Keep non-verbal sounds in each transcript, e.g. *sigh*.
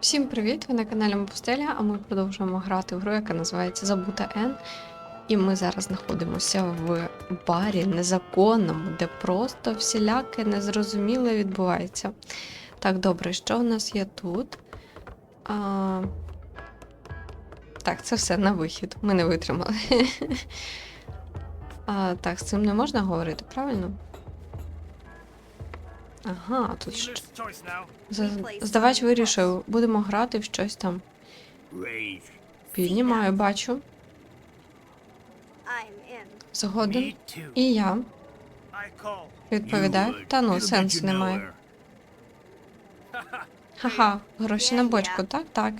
Всім привіт! Ви на каналі Мопустеля, а ми продовжуємо грати в гру, яка називається Забута Н. І ми зараз знаходимося в барі незаконному, де просто всіляке незрозуміле відбувається. Так, добре, що у нас є тут? А... Так, це все на вихід. Ми не витримали. *laughs* А, так, з цим не можна говорити, правильно? Ага, тут. За- Здавач вирішив, будемо грати в щось там. Піднімаю, бачу. Згоден. І я відповідаю. Та ну, сенсу немає. *laughs* Ха-ха, гроші на бочку, так, так.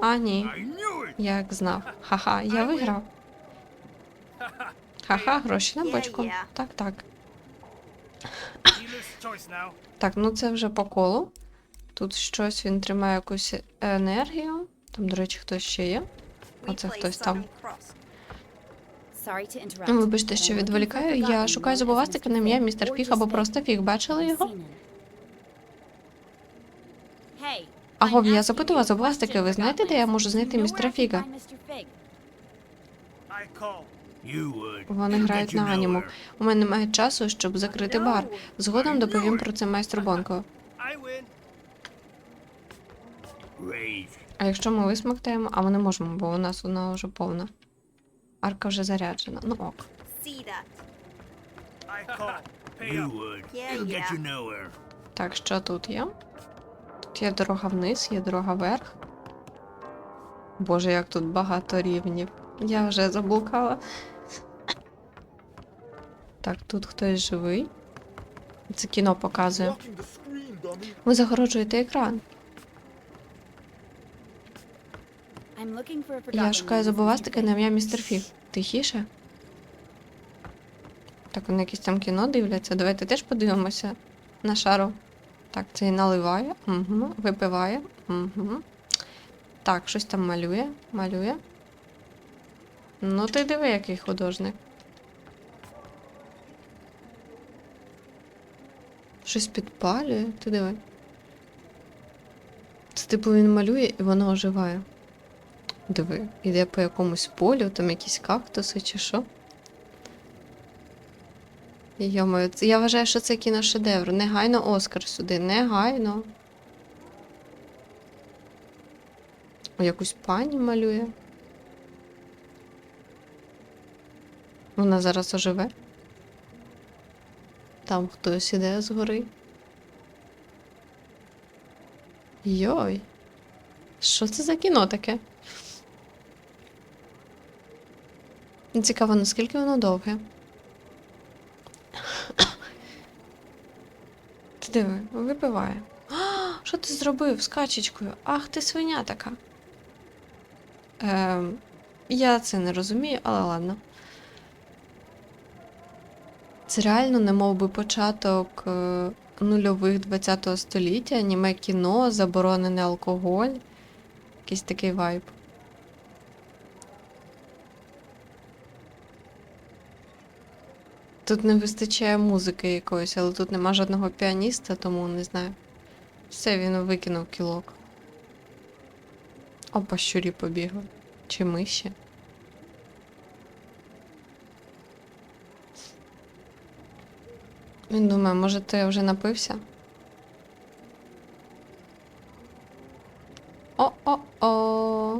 А ні, I як знав. Ха-ха, *laughs* я виграв. *laughs* Ха-ха, гроші на бочку. Так, так. Так, ну це вже по колу. Тут щось він тримає якусь енергію. Там, до речі, хтось ще є. Оце хтось там. Ну, Вибачте, що відволікаю. Я шукаю забувастика на ім'я містер Фіг або просто Фіг. Бачили його? Агов, я запитував забувастики, ви знаєте, де я можу знайти містера Фіга? Вони грають на аніму. У мене немає часу, щоб закрити бар. Згодом доповім про це майстру Бонко. А якщо ми висмоктаємо, а ми не можемо, бо у нас вона вже повна. Арка вже заряджена. Ну ок. Так, що тут є? Тут є дорога вниз, є дорога вверх. Боже, як тут багато рівнів. Я вже заблукала. Так, тут хтось живий. Це кіно показує. Ви загороджуєте екран. Я шукаю забувастика на ім'я містер Фіг. Тихіше. Так, вони якісь там кіно дивляться. Давайте теж подивимося на шару. Так, цей наливає, угу. випиває. Угу. Так, щось там малює, малює. Ну, ти диви, який художник. Щось підпалює, ти диви. Це типу він малює і воно оживає. Диви, іде по якомусь полю, там якісь кактуси чи що. Йомаю, я вважаю, що це кіношедевр. Негайно Оскар сюди, негайно. Якусь пані малює. Вона зараз оживе. Там хтось іде згори. Йой. Що це за кіно таке? Цікаво, наскільки воно довге. Ти диви, випиває. А, що ти зробив з качечкою? Ах, ти свиня така. Ем, я це не розумію, але ладно. Це реально не мов би початок е, нульових 20-го століття, аніме кіно, заборонений алкоголь. Якийсь такий вайб. Тут не вистачає музики якоїсь, але тут нема жодного піаніста, тому не знаю. Все, він викинув кілок. Опа, щурі побігли. Чи миші? Він думає, може ти вже напився? О-о-о.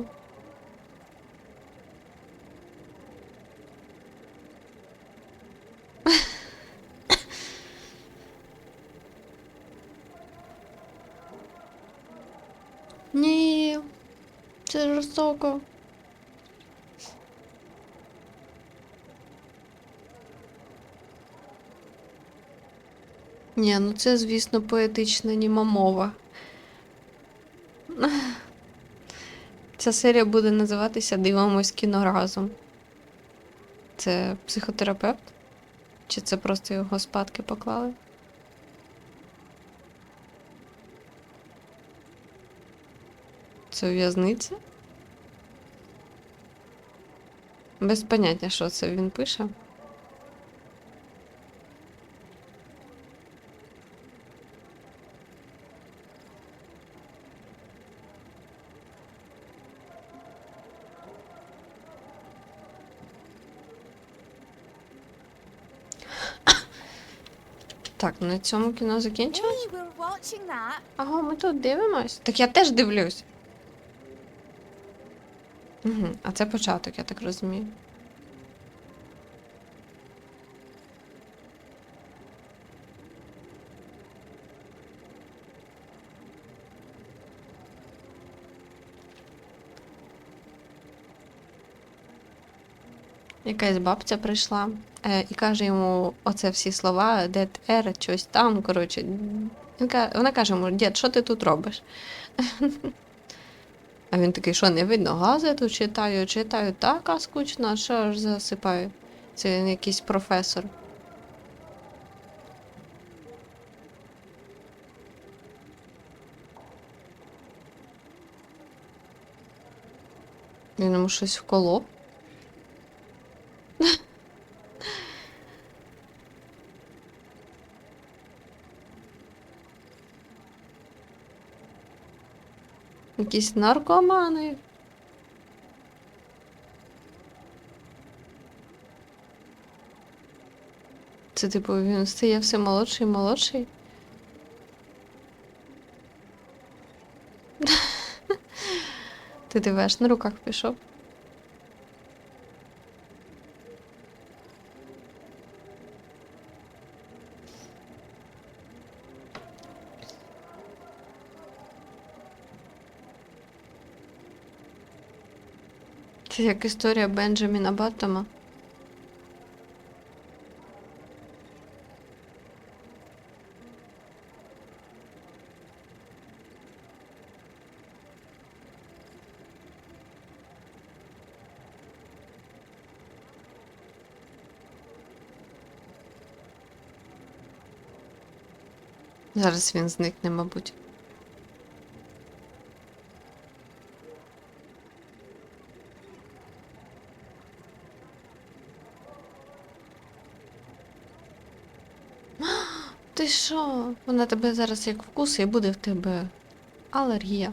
Ні, це жорстоко. Ні, ну це, звісно, поетична німа мова. Ця серія буде називатися Дивимось кіно разом. Це психотерапевт? Чи це просто його спадки поклали? Це в'язниця? Без поняття, що це він пише. Так, на цьому кіно закінчилось. Ага, ми тут дивимось. Так я теж дивлюсь. Угу, а це початок, я так розумію. Якась бабця прийшла і каже йому оце всі слова, дед ер, щось там. Коротше, вона каже йому, дід, що ти тут робиш? *laughs* А він такий, що не видно, газету читаю, читаю, така скучно, що аж засипаю. Це він якийсь професор. Він йому щось вколов. Якісь наркомани. Це типу він стає все молодший і молодший. *laughs* Ти дивиш, на руках пішов. Це як історія Бенджаміна Баттома. Зараз він зникне, мабуть. Ти що? Вона тебе зараз як вкусить і буде в тебе алергія.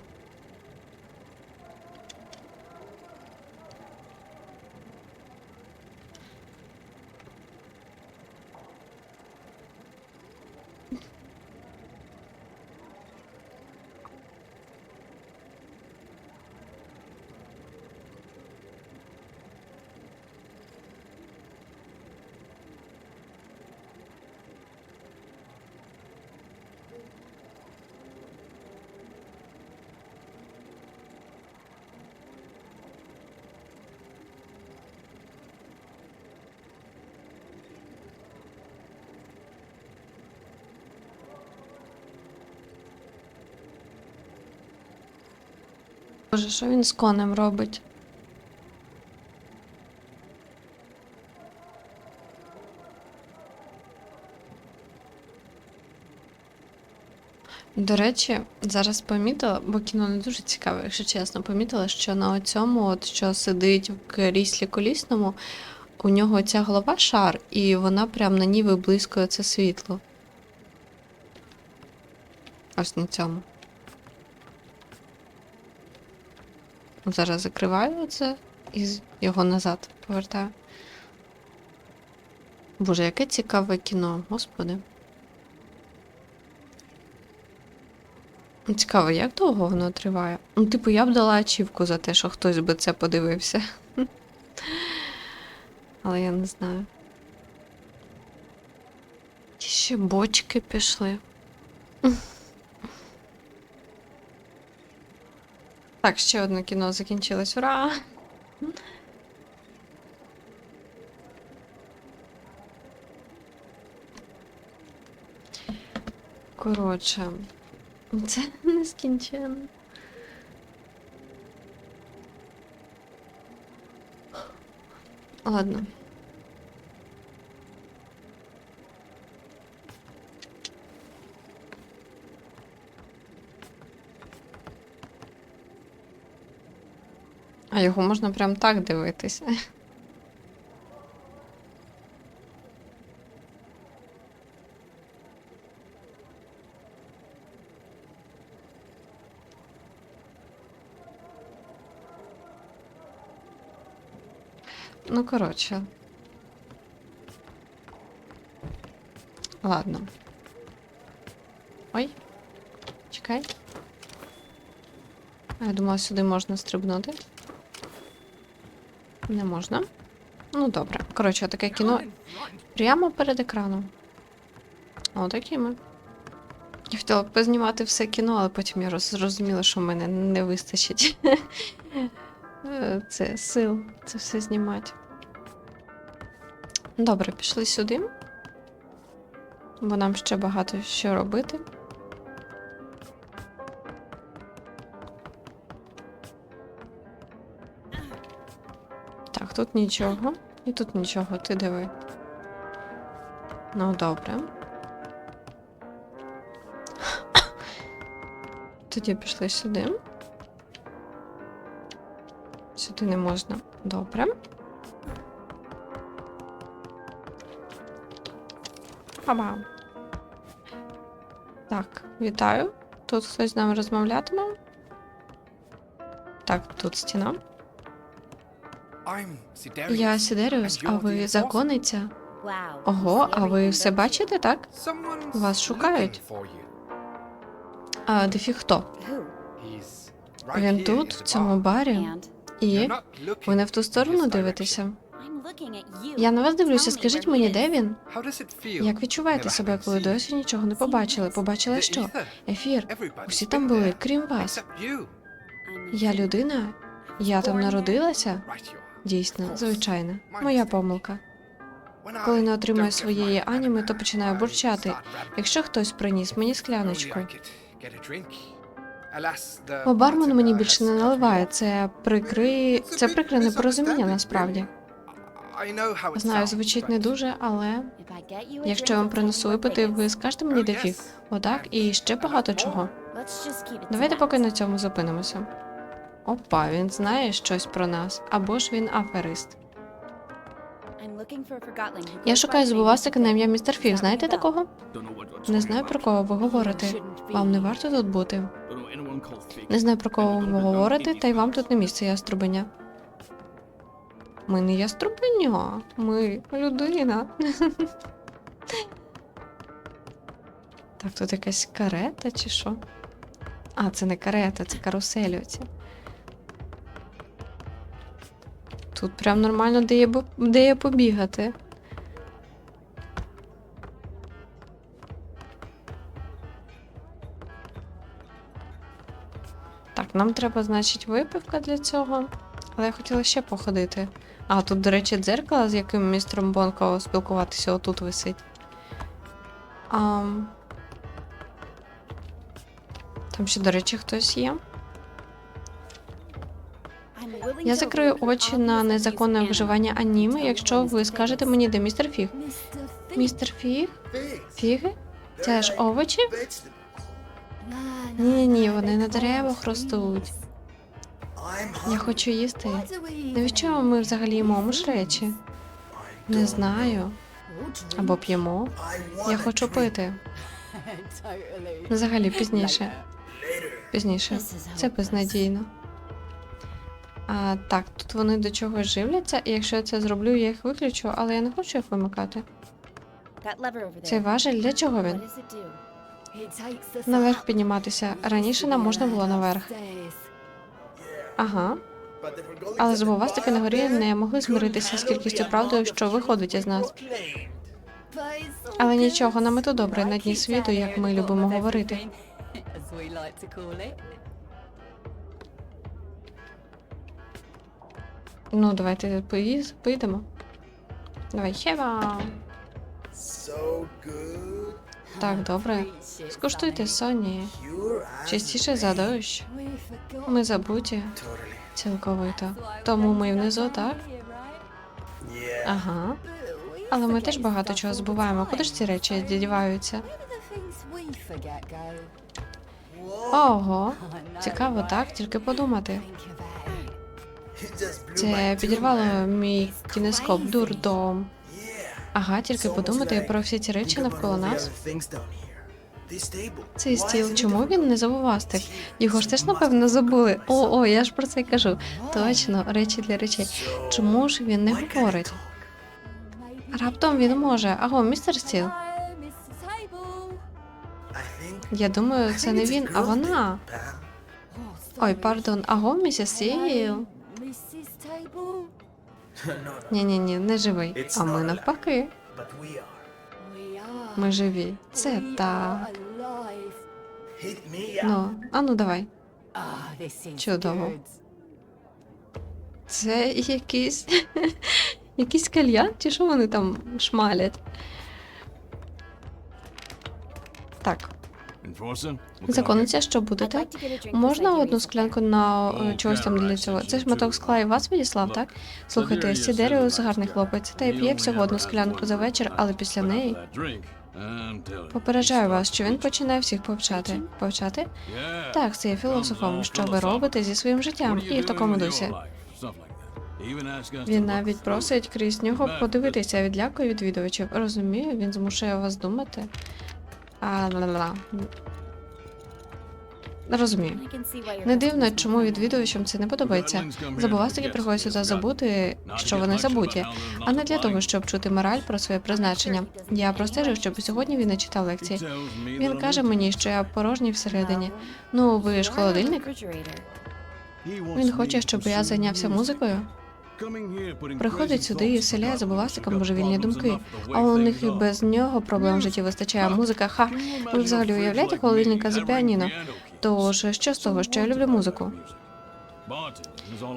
Боже, що він з конем робить? До речі, зараз помітила, бо кіно не дуже цікаве, якщо чесно, помітила, що на цьому, от що сидить в кріслі колісному, у нього ця голова шар, і вона прям на ній виблискує це світло. Ось на цьому. Зараз закриваю це і його назад повертаю. Боже, яке цікаве кіно, господи. Цікаво, як довго воно триває? Ну, типу, я б дала ачівку за те, що хтось би це подивився. *laughs* Але я не знаю. Ті ще бочки пішли. Так, ще одне кіно закінчилось. Ура! Коротше, це нескінченно. Ладно. А його можна прям так дивитися. Ну, коротше. Ладно. Ой, Чекай. Я думала, сюди можна стрибнути. Не можна. Ну, добре. Коротше, таке кіно прямо перед екраном. Отакі ми. Я хотіла б познімати все кіно, але потім я зрозуміла, що в мене не вистачить *laughs* е, це сил це все знімати. Добре, пішли сюди. Бо нам ще багато що робити. Тут нічого. І тут нічого, ти диви. Ну, добре. *coughs* Тоді пішли сюди. Сюди не можна. Добре. Хаба. Так, вітаю. Тут хтось з нами розмовлятиме. Так, тут стіна. Я Сідеріус, а ви законниця. Ого, а ви все бачите, так? Вас шукають. А дефі хто? Він тут, в цьому барі, і ви не в ту сторону дивитеся. Я на вас дивлюся, скажіть мені, де він? Як відчуваєте себе, коли досі нічого не побачили? Побачили що? Ефір. Усі там були, крім вас. Я людина. Я там народилася. Дійсно, звичайно. Моя помилка. Коли не отримаю своєї аніми, то починаю бурчати. Якщо хтось приніс мені скляночку. Бо бармен мені більше не наливає. Це прикри... Це прикре непорозуміння насправді. Знаю, звучить не дуже, але якщо я вам принесу випити, ви скажете мені Oh, дефі. Отак, і ще багато чого. Давайте поки на цьому зупинимося. Опа, він знає щось про нас. Або ж він аферист. Я шукаю зубовастика на ім'я містер Фіг. Знаєте такого? Не знаю, про кого ви говорите. Вам не варто тут бути. Не знаю, про кого ви говорите, та й вам тут не місце яструбеня. Ми не яструбеня, ми людина. Так, тут якась карета чи що? А, це не карета, це карусель оці. Тут прям нормально де є, побігати. Так, нам треба, значить, випивка для цього. Але я хотіла ще походити. А, тут, до речі, дзеркало, з яким містером Бонко спілкуватися, отут висить. Ам... Там ще, до речі, хтось є. Я закрию очі на незаконне вживання аніми, якщо ви скажете мені, де містер Фіг. Містер Фіг? Фіги? Це ж овочі? Ні-ні, вони на деревах ростуть. Я хочу їсти. Навіщо ми взагалі їмо муж-речі? Не знаю. Або п'ємо. Я хочу пити. Взагалі пізніше. Пізніше. Це безнадійно. А, так, тут вони до чогось живляться, і якщо я це зроблю, я їх виключу, але я не хочу їх вимикати. Цей важель для чого він? Наверх підніматися. Раніше нам можна було наверх. Ага. Але зубовастики на горі не могли змиритися з кількістю правди, що виходить із нас. Але нічого, нам і то добре на дні світу, як ми любимо говорити. Ну, давайте поїз- поїдемо. Давай, хева. So. Так, добре. Скуштуйте Соні. Частіше за дощ. Ми забуті цілковито. Тому ми внизу, так? Ага. Але ми теж багато чого забуваємо. Куди ж ці речі діваються? Ого, цікаво, так? Тільки подумати. Це підірвало мій кінескоп дурдом. Ага, тільки подумати про всі ці речі навколо нас. Цей стіл, чому він не забувастик? See, Його ж теж, напевно, забули. О, о, я ж про це й кажу. Точно, речі для речей. Чому ж він не говорить? Раптом він може. Аго, містер Стіл. Я думаю, це не він, а вона. Ой, пардон, аго, місіс Сіл. No, no. Ні-ні-ні, не живий. А ми навпаки. Ми живі. Це так. Ну, а ну давай. Ah, Чудово. Це якийсь. *laughs* якийсь кальян, чи що вони там шмалять? Законниця, що будете? Можна одну склянку на е, чогось там для цього? це ж моток скла і вас відіслав, так? Слухайте, Сідеріус гарний хлопець, та й п'є всього одну склянку за вечір, але після неї попереджаю вас, що він починає всіх повчати. Повчати? Так, це є філософом. Що ви робите зі своїм життям? І в такому дусі. Він навіть просить крізь нього подивитися, відлякує відвідувачів. Розумію, він змушує вас думати. А. Розумію. Can see why your Не дивно, чому відвідувачам це не подобається. Забувастики приходять сюди забути, що вони забуті, а не для того, щоб чути мораль про своє призначення. Я простежив, щоб сьогодні він не читав лекції. Він каже мені, що я порожній всередині. Ну, ви ж холодильник. Він хоче, щоб я зайнявся музикою. Приходить сюди і вселяє забувастикам божевільні думки, А у них і без нього проблем в житті вистачає. Музика, ха. Ви взагалі уявляєте холодильника за піаніно? Тож, що з того, що я люблю музику?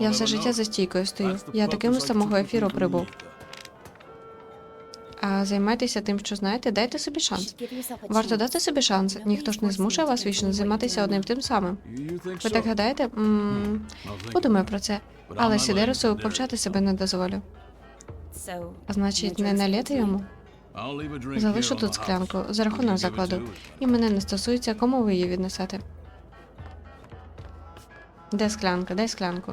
Я все життя за стійкою стою. Я таким з самого ефіру прибув. Займайтеся тим, що знаєте, дайте собі шанс. Варто дати собі шанс. Ніхто ж не змушує вас вічно займатися одним тим самим. Ви так гадаєте? М, Подумаю про це. Але Сідерусу повчати себе не дозволю. А значить, не наліти йому. Залишу тут склянку за рахунок закладу. І мене не стосується, кому ви її віднесете. Де склянка? Дай склянку.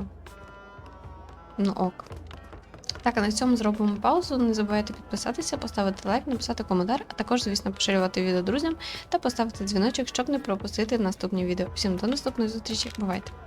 Ну ок. Так, а на цьому зробимо паузу. Не забувайте підписатися, поставити лайк, написати коментар, а також, звісно, поширювати відео друзям та поставити дзвіночок, щоб не пропустити наступні відео. Всім до наступної зустрічі. Бувайте!